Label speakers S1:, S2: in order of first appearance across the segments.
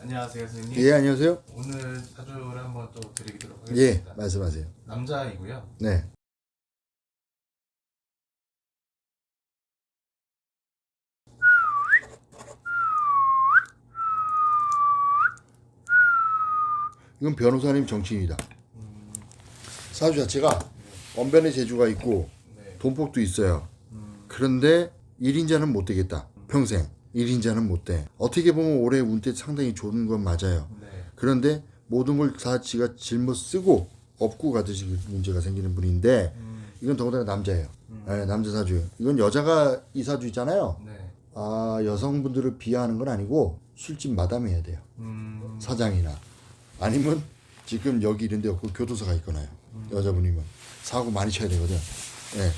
S1: 안녕하세요, 선생님.
S2: 예, 안녕하세요.
S1: 오늘 사주를 한번 또 드리도록
S2: 예,
S1: 하겠습니다.
S2: 말씀하세요.
S1: 남자이고요.
S2: 네. 이건 변호사님 정치인이다. 사주 자체가 언변의 재주가 있고
S1: 네.
S2: 돈복도 있어요. 그런데 1인자는 못 되겠다. 평생. 1인자는 못 돼. 어떻게 보면 올해 운때 상당히 좋은 건 맞아요.
S1: 네.
S2: 그런데 모든 걸 다 지가 짊어 쓰고 업고 가듯이 문제가 생기는 분인데 이건 더군다나 남자예요. 네, 남자 사주예요. 이건 여자가 이 사주 있잖아요.
S1: 네.
S2: 아 여성분들을 비하하는 건 아니고 술집 마담해야 돼요.
S1: 음,
S2: 사장이나 아니면 지금 여기 이런 데 없고 교도소가 있거나요. 여자분이면 사고 많이 쳐야 되거든. 예.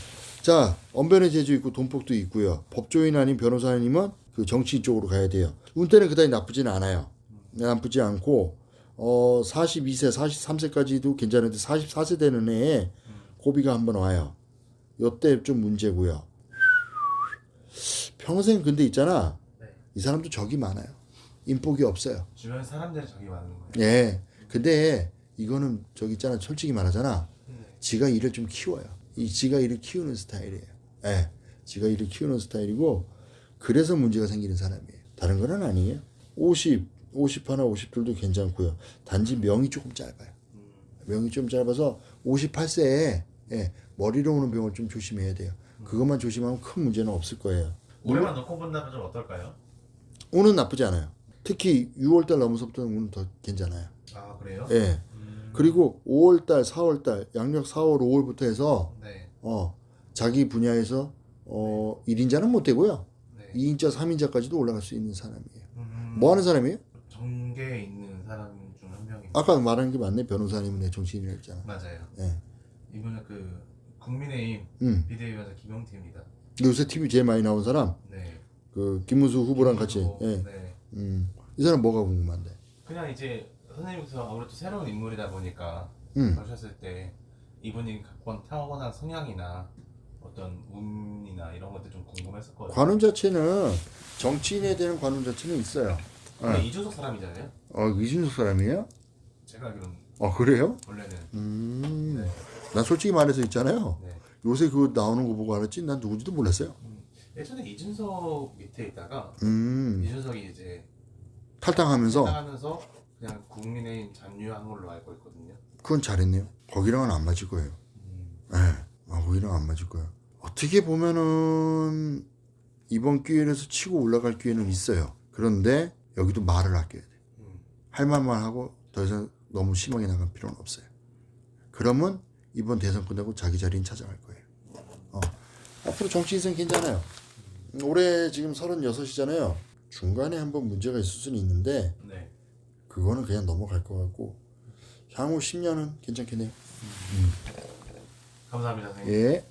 S2: 자, 언변의 재주 있고 돈복도 있고요. 법조인 아닌 변호사님은 그 정치 쪽으로 가야 돼요. 운때는 그다지 나쁘지는 않아요. 나쁘지 않고 어 42세, 43세까지도 괜찮은데 44세 되는 해에 고비가 한번 와요. 요때 좀 문제고요. 평생 근데 있잖아.
S1: 네.
S2: 이 사람도 적이 많아요. 인복이 없어요.
S1: 주변 사람들이 저기 많은 거예요.
S2: 예. 근데 이거는 저기 있잖아. 솔직히 말하잖아.
S1: 네.
S2: 지가 일을 좀 키워요. 이 지가 일을 키우는 스타일이에요. 예. 지가 일을 키우는 스타일이고 그래서 문제가 생기는 사람이에요. 다른 건 아니에요. 50, 50 하나 50둘도 괜찮고요. 단지 명이 조금 짧아요. 명이 좀 짧아서 58세에 예, 머리로 오는 병을 좀 조심해야 돼요. 그것만 조심하면 큰 문제는 없을 거예요.
S1: 올해만 놓고 본다면 좀 어떨까요?
S2: 운은 나쁘지 않아요. 특히 6월달 넘어서부터는 운은 더 괜찮아요.
S1: 아 그래요?
S2: 예. 그리고 5월달, 4월달, 양력 4월, 5월부터 해서
S1: 네.
S2: 어 자기 분야에서 어 1인자는 못 되고요.
S1: 네.
S2: 2인자, 3인자까지도 올라갈 수 있는 사람이에요.
S1: 음,
S2: 뭐 하는 사람이에요?
S1: 정계에 있는 사람 중 한 명입니다.
S2: 아까 말한 게 맞네. 변호사님은 내 정치인이라 했잖아.
S1: 맞아요.
S2: 예.
S1: 이분은 그 국민의힘
S2: 음.
S1: 비대위원장 김용태입니다.
S2: 요새 TV 제일 많이 나온 사람
S1: 네.
S2: 그 김문수 후보랑 같이
S1: 그리고,
S2: 예.
S1: 네.
S2: 음. 이 사람 뭐가 궁금한데?
S1: 그냥 이제 선생님께서 아무래도 새로운 인물이다 보니까
S2: 음.
S1: 보셨을 때 이분이 갖고 온 타고난 성향이나 어떤 운이나 이런 것들 좀 궁금했었거든요.
S2: 관운 자체는 정치인에 대한 관운 자체는 있어요.
S1: 근데 이준석 사람이잖아요.
S2: 어, 이준석 사람이에요?
S1: 제가 알기로는
S2: 어, 그래요?
S1: 원래는
S2: 음.
S1: 네.
S2: 난 솔직히 말해서 있잖아요.
S1: 네.
S2: 요새 그 나오는 거 보고 알았지 난 누군지도 몰랐어요.
S1: 예전에 이준석 밑에 있다가
S2: 음
S1: 이준석이 이제
S2: 탈당하면서
S1: 하면서 그냥 국민의힘 잔류한 걸로 알고 있거든요.
S2: 그건 잘했네요. 거기랑은 안 맞을 거예요. 예, 아, 거기랑 안 맞을 거예요. 어떻게 보면은 이번 기회에서 치고 올라갈 기회는 있어요. 그런데 여기도 말을 아껴야 돼.
S1: 음.
S2: 할 말만 하고 더 이상 너무 심하게 나갈 필요는 없어요. 그러면 이번 대선 끝나고 자기 자리는 찾아갈 거예요. 어. 앞으로 정치 인생 괜찮아요. 올해 지금 36이잖아요. 중간에 한번 문제가 있을 수는 있는데
S1: 네.
S2: 그거는 그냥 넘어갈 것 같고 향후 10년은 괜찮겠네요.
S1: 감사합니다, 선생님.
S2: 예.